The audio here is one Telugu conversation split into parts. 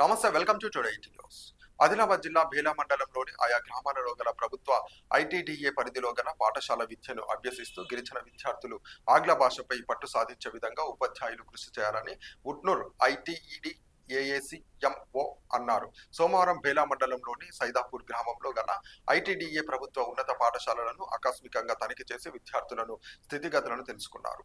నమస్తే వెల్కమ్ టు టుడే ఇంటి న్యూస్. ఆదిలాబాద్ జిల్లా భేలా మండలంలోని ఆయా గ్రామాలలో గల ప్రభుత్వ ఐటీడీఏ పరిధిలో గల పాఠశాల విద్యను అభ్యసిస్తూ గిరిజన విద్యార్థులు ఆంగ్ల భాషపై పట్టు సాధించే విధంగా ఉపాధ్యాయులు కృషి చేయాలని ఉట్నూర్ ఐటీఈడి ఏఏసీఎంఓ అన్నారు. సోమవారం భేలా మండలంలోని సైదాపూర్ గ్రామంలో గల ఐటీడీఏ ప్రభుత్వ ఉన్నత పాఠశాలలను ఆకస్మికంగా తనిఖీ చేసి విద్యార్థులను స్థితిగతులను తెలుసుకున్నారు.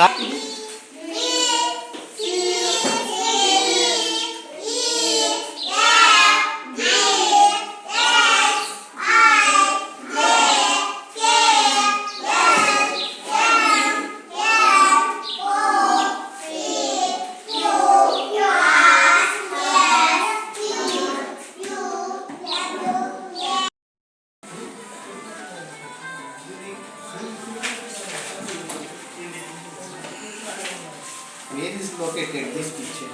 啥？located this picture?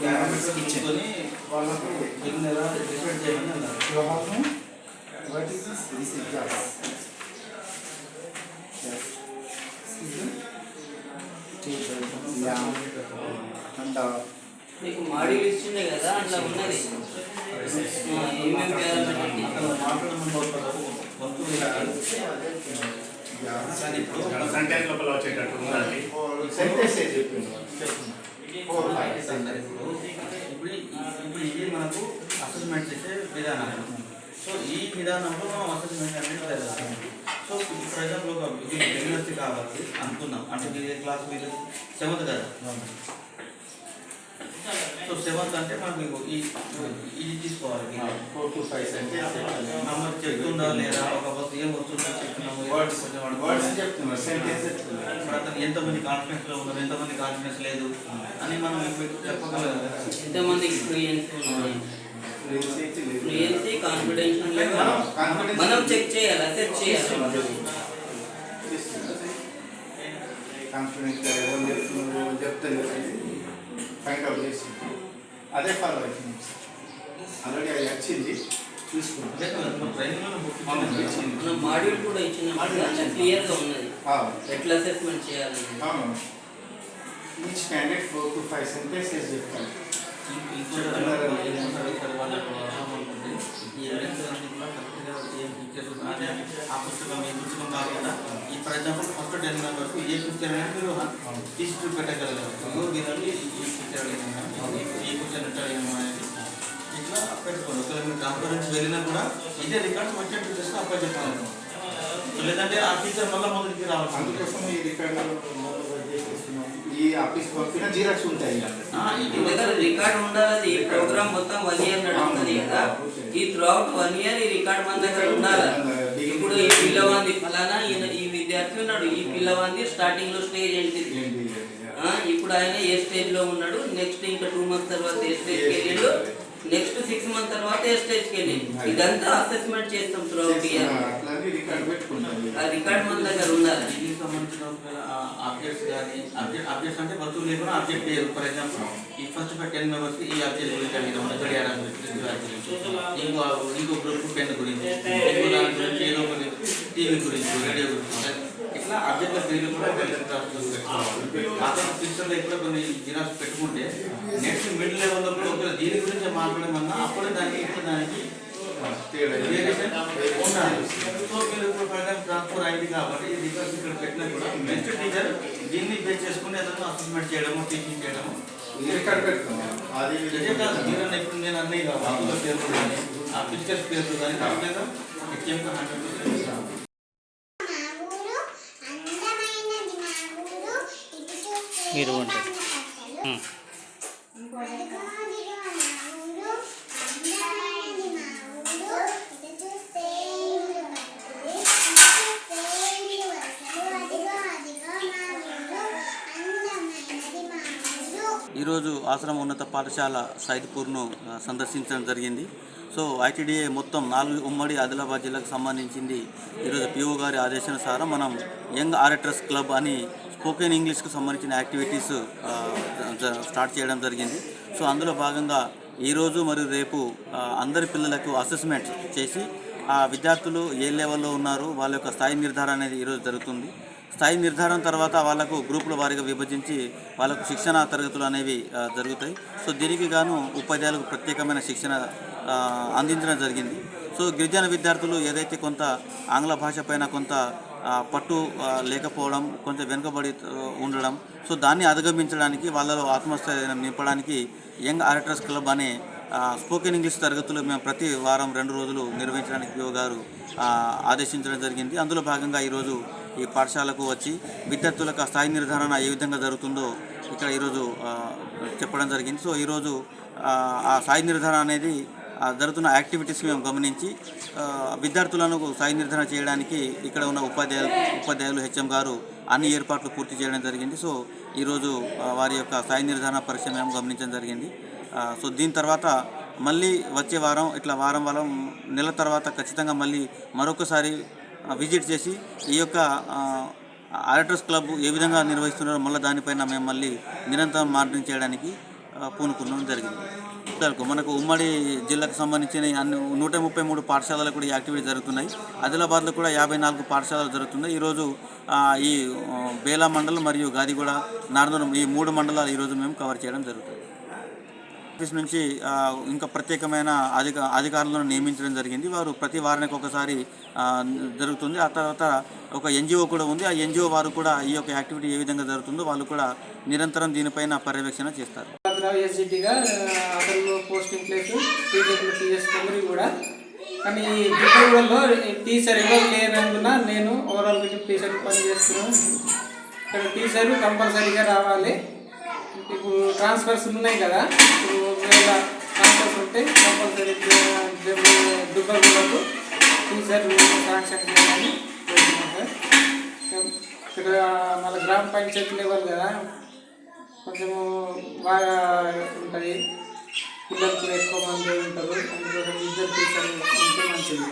Parents kitchen. కూర్చొని వాళ్ళకు వీళ్ళని ఎలా డిఫరెంట్ చేయమని అన్నారు Yohamu, what is this? This is gas. Yes. Table, lamp, and uh, నీకు మాడ్యూల్ ఇచ్చిండే కదా అందులో ఉన్నది ఆ, ఏమేం ఇప్పుడు లోపల వచ్చేటట్టు ఉండాలి చెప్పింది. ఇప్పుడు ఇప్పుడు ఇది మనకు అసెస్మెంట్ చేసే విధానం సో ఈ విధానంలో మనం అసెస్మెంట్ అనేది జరుగుతుంది సో ఫర్ ఎగ్జాంపుల్ ఒక యూనివర్సిటీ కావాలి అనుకుందాం అంటే ఇది క్లాస్ మీరు సెవెంత్ కదా సో సెవెంత్ అంటే మనకు ఈ ఇది తీసుకోవాలి ఫోర్ టు ఫైవ్ అంటే చెప్తుందా లేదా ఒక ఏం వస్తుందో చెప్తున్నాము కొంచెం words చెప్తున్నారు, sentence చెప్తున్నారు. ఇప్పుడు అతను ఎంతమంది కాన్ఫిడెన్స్లో ఉన్నారు ఎంతమంది కాన్ఫిడెన్స్ లేదు అని మనం ఇప్పుడు చెప్పగలం Fluency లేదు. ఫ్లూయెన్సీ కాన్ఫిడెన్స్ మనం చెక్ చేయాలి? అసెట్ చేయాలి? కాన్ఫిడెన్స్ ఎవరు చెప్తున్నారు ఎవరు ఫైండ్ అవుట్ చేసి అదే ఫాలో అవుతుంది ఆల్రెడీ అది వచ్చింది చూసుకుంటాం. మాడ్యూల్ కూడా ఇచ్చిన క్లియర్గా ఉన్నది. ఎట్లా అసెస్మెంట్ చేయాలి each candidate four to five sentences చెప్తాను ఏం ఆ పుస్తకం ఏ ఈ for example first ten A picture అయినా మీరు తీసి ఈ పిక్చర్ అనేది ఇట్లా పెట్టుకోండి ఒకవేళ మీరు కాన్ఫరెన్స్ వెళ్ళినా కూడా ఇదే రికార్డ్స్ వచ్చేట్టు చేస్తే అప్పుడు చెప్పాలి. లేదంటే ఆ టీచర్ మళ్ళీ మొదటికి రావాలి. అందుకోసం ఈ రికార్డు ఈ ఆఫీస్ పంపిన జీరాక్స్ ఉంటాయి. దగ్గర రికార్డ్ ఉండాలి. ఈ ప్రోగ్రామ్ మొత్తం వన్ ఇయర్ నడుస్తుంది కదా. ఈ త్రూ అవుట్ వన్ ఇయర్ ఈ రికార్డ్ మన దగ్గర ఉండాలి. ఇప్పుడు ఈ పిల్లవాంది ఫలానా ఈయన ఈ విద్యార్థి ఉన్నాడు. ఈ పిల్లవాంది స్టార్టింగ్లో స్టేజ్ ఏంటిది? ఇప్పుడు ఆయన ఏ స్టేజ్లో ఉన్నాడు? నెక్స్ట్ ఇంకా టూ మంత్స్ తర్వాత ఏ స్టేజ్ వెళ్ళిండు? నెక్స్ట్ సిక్స్ మంత్ తర్వాత ఏ స్టేజ్కి వెళ్ళిండు ఇదంతా అసెస్మెంట్ చేస్తాం త్రూ అవుట్ ఇయర్ అట్లాగే రికార్డు పెట్టుకుంటాం. ఆ రికార్డ్ మన దగ్గర ఉండాలి. దీనికి సంబంధించిన ఒకవేళ ఆబ్జెక్ట్స్ కానీ ఆబ్జెక్ట్ ఆబ్జెక్ట్స్ అంటే వస్తువు లేకుండా ఆబ్జెక్ట్ పేరు ఫర్ ఎగ్జాంపుల్ ఈ ఫస్ట్ టెన్ మెంబర్స్కి ఈ ఆబ్జెక్ట్ గురించి అడిగిన మన గడియారం గురించి ఇంకో ఇంకో గ్రూప్ పెన్ గురించి ఇంకో దాని గురించి ఏదో ఒకటి టీవీ గురించి రేడియో గురించి. ఇట్లా అర్జెంట్ పేర్లు కూడా అతను కొన్ని జిరాక్స్ పెట్టుకుంటే నెక్స్ట్ మిడిల్ లెవెల్లో దీని గురించి మాట్లాడమన్నా అప్పుడే దానికి ఇప్పుడు దానికి వేరియేషన్ ఉండాలి సో మీరు ఇప్పుడు ఫర్ ఎగ్జాంపుల్ ట్రాన్స్ఫర్ అయింది కాబట్టి ఈ ఇక్కడ పెట్టినా కూడా నెక్స్ట్ టీచర్ దీన్ని బేస్ చేసుకుని ఏదైనా అసెస్మెంట్ చేయడము టీచింగ్ చేయడము. ఇప్పుడు నేను అన్నీ కానీ ఆ హండ్రెడ్ మీరు ఉంటారు ఈరోజు ఆశ్రమ ఉన్నత పాఠశాల సైద్పూర్ను సందర్శించడం జరిగింది. సో ఐటీడీఏ మొత్తం నాలుగు ఉమ్మడి ఆదిలాబాద్ జిల్లాకు సంబంధించింది ఈరోజు పిఓ గారి ఆదేశానుసారం మనం యంగ్ ఆరిటర్స్ క్లబ్ అని స్పోకెన్ ఇంగ్లీష్కు సంబంధించిన యాక్టివిటీస్ స్టార్ట్ చేయడం జరిగింది. సో అందులో భాగంగా ఈరోజు మరియు రేపు అందరి పిల్లలకు అసెస్మెంట్ చేసి ఆ విద్యార్థులు ఏ లెవెల్లో ఉన్నారు వాళ్ళ యొక్క స్థాయి నిర్ధారణ అనేది ఈరోజు జరుగుతుంది. స్థాయి నిర్ధారణ తర్వాత వాళ్ళకు గ్రూపుల వారీగా విభజించి వాళ్ళకు శిక్షణ తరగతులు అనేవి జరుగుతాయి. సో దీనికి గాను ఉపాధ్యాయులకు ప్రత్యేకమైన శిక్షణ అందించడం జరిగింది. సో గిరిజన విద్యార్థులు ఏదైతే కొంత ఆంగ్ల భాష పైన కొంత పట్టు లేకపోవడం కొంచెం వెనుకబడి ఉండడం సో దాన్ని అధిగమించడానికి వాళ్ళలో ఆత్మస్థైర్యం నింపడానికి యంగ్ ఆరిటర్స్ క్లబ్ అనే స్పోకెన్ ఇంగ్లీష్ తరగతులు మేము ప్రతి వారం రెండు రోజులు నిర్వహించడానికి పిఓ గారు ఆదేశించడం జరిగింది. అందులో భాగంగా ఈరోజు ఈ పాఠశాలకు వచ్చి విద్యార్థులకు స్థాయి నిర్ధారణ ఏ విధంగా జరుగుతుందో ఇక్కడ ఈరోజు చెప్పడం జరిగింది. సో ఈరోజు ఆ, స్థాయి నిర్ధారణ అనేది జరుగుతున్న యాక్టివిటీస్ మేము గమనించి విద్యార్థులను స్థాయి నిర్ధారణ చేయడానికి ఇక్కడ ఉన్న ఉపాధ్యాయులు ఉపాధ్యాయులు హెచ్ఎం గారు అన్ని ఏర్పాట్లు పూర్తి చేయడం జరిగింది. సో ఈరోజు వారి యొక్క స్థాయి నిర్ధారణ పరీక్ష మేము గమనించడం జరిగింది. సో దీని తర్వాత మళ్ళీ వచ్చే వారం ఇట్లా వారం వారం నెల తర్వాత ఖచ్చితంగా మళ్ళీ మరొకసారి విజిట్ చేసి ఈ యొక్క ఆడిటర్స్ క్లబ్ ఏ విధంగా నిర్వహిస్తున్నారో మళ్ళీ దానిపైన మేము మళ్ళీ నిరంతరం మానిటరింగ్ చేయడానికి పూనుకున్నాం జరిగింది. పిల్లలకు మనకు ఉమ్మడి జిల్లాకు సంబంధించిన అన్ని నూట ముప్పై మూడు పాఠశాలలు కూడా ఈ యాక్టివిటీ జరుగుతున్నాయి. ఆదిలాబాద్లో కూడా యాభై నాలుగు పాఠశాలలు జరుగుతున్నాయి. ఈరోజు ఈ బేలా మండలం మరియు గాదిగూడ నార్దూరం ఈ మూడు మండలాలు ఈరోజు మేము కవర్ చేయడం జరుగుతుంది. ఆఫీస్ నుంచి ఇంకా ప్రత్యేకమైన అధిక అధికారులను నియమించడం జరిగింది. వారు ప్రతి వారానికి ఒకసారి జరుగుతుంది. ఆ తర్వాత ఒక ఎన్జిఓ కూడా ఉంది. ఆ ఎన్జిఓ వారు కూడా ఈ యొక్క యాక్టివిటీ ఏ విధంగా జరుగుతుందో వాళ్ళు కూడా నిరంతరం దీనిపైన పర్యవేక్షణ చేస్తారు. పోస్టింగ్ ప్లేస్ కూడా. కానీ ఈ దిబ్బగూడలో టీచర్ ఎవరు లేనందున నేను ఓవరాల్ టీచర్ పని చేస్తున్నాను. ఇక్కడ టీచర్ కంపల్సరీగా రావాలి. ఇప్పుడు ట్రాన్స్ఫర్స్ ఉన్నాయి కదా ఇప్పుడు ఒకవేళ ట్రాన్స్ఫర్స్ ఉంటే కంపల్సరీ దుబ్బగూడకు టీచర్ శాంక్షన్ చేయాలని కోరుతున్నాను సార్. ఇక్కడ మన గ్రామ పంచాయతీ లెవెల్ కదా కొంచెము బాగా ఉంటుంది. పిల్లలకు ఎక్కువ మంది ఉంటారు అందుకోసం ఇద్దరు టీచర్లు ఉంటే మంచిది.